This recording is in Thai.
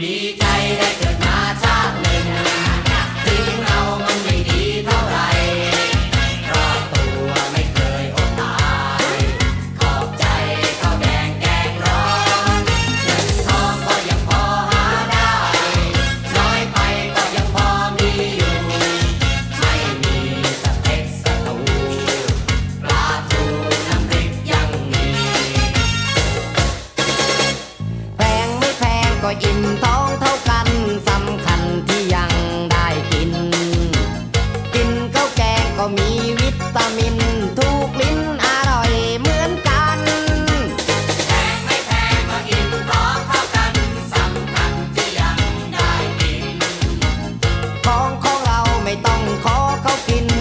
ดีใจได้เจอ ไม่ต้องขอเขากิน